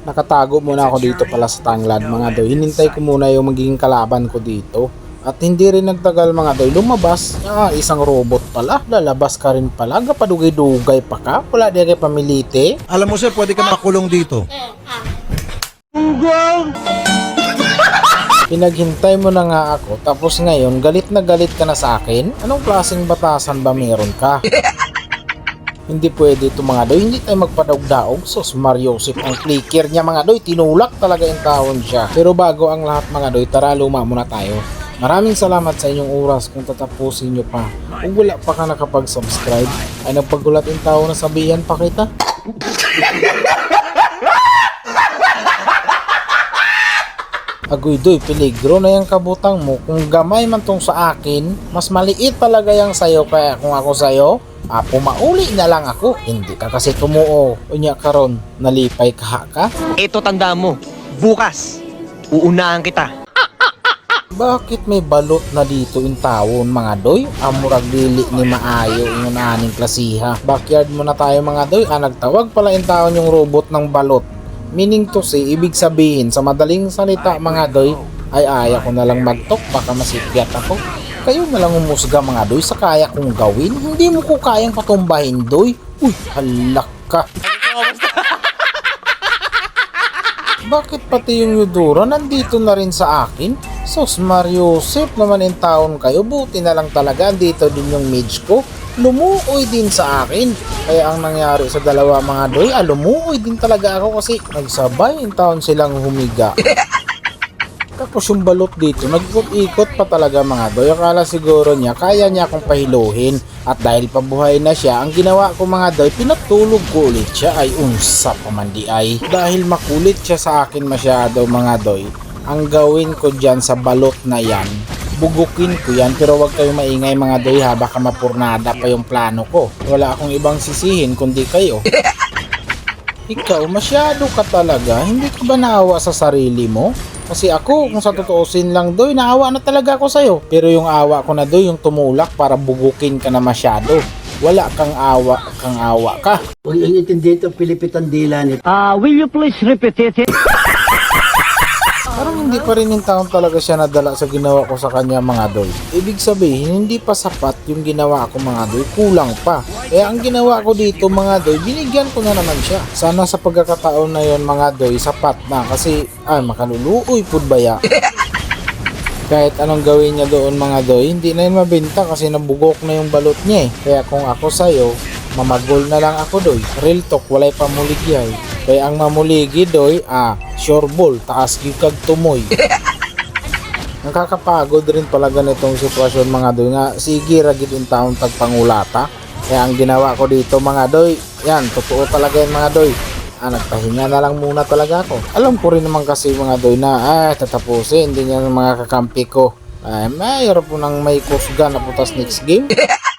Nakatago muna ako dito pala sa tanglad mga doy. Hinintay ko muna yung magiging kalaban ko dito. At hindi rin nagtagal mga doy. Lumabas. Ah, isang robot pala. Lalabas ka rin pala. Gapadugay-dugay pa ka. Wala di kay pamilite. Alam mo sir, pwede ka makulong dito. Pinaghintay mo na nga ako. Tapos ngayon, galit na galit ka na sa akin? Anong klaseng batasan ba meron ka? Hindi pwede ito mga doy, hindi tayo magpadaog-daog. Sos Mariosip ang clicker niya mga doy, tinulak talaga yung taon siya. Pero bago ang lahat mga doy, tara luma muna tayo. Maraming salamat sa inyong oras kung tatapusin nyo pa. Kung wala pa ka nakapag-subscribe, ay nagpagulat yung tao na sabihan pa kita. Agoy doy, peligro na yung kabutang mo. Kung gamay man tong sa akin, mas maliit talaga yung sayo. Kaya kung ako sayo, ah, pumauli na lang ako. Hindi ka kasi tumuo. Unya karon, nalipay ka ka? Ito tanda mo, bukas, uunahan kita. Bakit may balot na dito in tawon mga doy? Amurag dili ni maayo yung aning klasiha. Backyard muna tayo mga doy. Ah, nagtawag pala in tawon yung robot ng balot. Meaning to say, ibig sabihin sa madaling salita mga doy, ay aya ko na lang magtok baka masigyat ako. Kayo na lang umusga mga doy sa kaya kong gawin. Hindi mo ko kayang patumbahin doy. Uy, halak ka. Bakit pati yung Yudura nandito na rin sa akin? Sos Mario Joseph naman in taon kayo, buti na lang talaga andito din yung mage ko. Lumuoy din sa akin. Kaya ang nangyari sa dalawa mga doy, ah, lumuoy din talaga ako kasi nagsabay in taon silang humiga. Tapos yung balot dito, nagikot-ikot pa talaga mga doy. Akala siguro niya, kaya niya akong pahiluhin. At dahil pabuhay na siya, ang ginawa ko mga doy, pinatulog ko ulit siya ay unsa pa man di ay. Dahil makulit siya sa akin masyado mga doy, ang gawin ko dyan sa balot na yan, bugukin ko yan pero wag kayong maingay mga doy ha baka mapurnada pa yung plano ko. Wala akong ibang sisihin kundi kayo. Ikaw, masyado ka talaga. Hindi ka ba naawa sa sarili mo? Kasi ako, kung sa totoosin lang doy, naawa na talaga ako sa'yo. Pero yung awa ko na doy, yung tumulak para bugukin ka na masyado. Wala kang awa, kang awa ka. Huwag yung intindi ito, pilipitan dila nito. Ah, will you please repeat it? Parang hindi pa rin yung taon talaga siya nadala sa ginawa ko sa kanya mga doy. Ibig sabihin, hindi pa sapat yung ginawa ko mga doy, kulang pa. Kaya ang ginawa ko dito mga doy, binigyan ko na naman siya. Sana sa pagkakataon na yon mga doy, sapat na kasi ay makaluluoy pud baya. Kahit anong gawin niya doon mga doy, hindi na yun mabenta kasi nabugok na yung balot niya eh. Kaya kung ako sa'yo, mamagol na lang ako doy. Real talk, walay pamuligyay. Kaya ang mamuligi doy, ah, sure ball, taas yung kag tumoy. Nakakapagod rin pala ganitong sitwasyon mga doy nga sige ragid yung taong tagpangulata. Kaya ang ginawa ko dito mga doy, yan, totoo talaga yan mga doy. Ah, nagpahinga na lang muna talaga ako. Alam ko rin naman kasi mga doy na, ah, tatapusin, hindi niya mga kakampi ko. Ay, mayroon po nang may kusga na putas next game.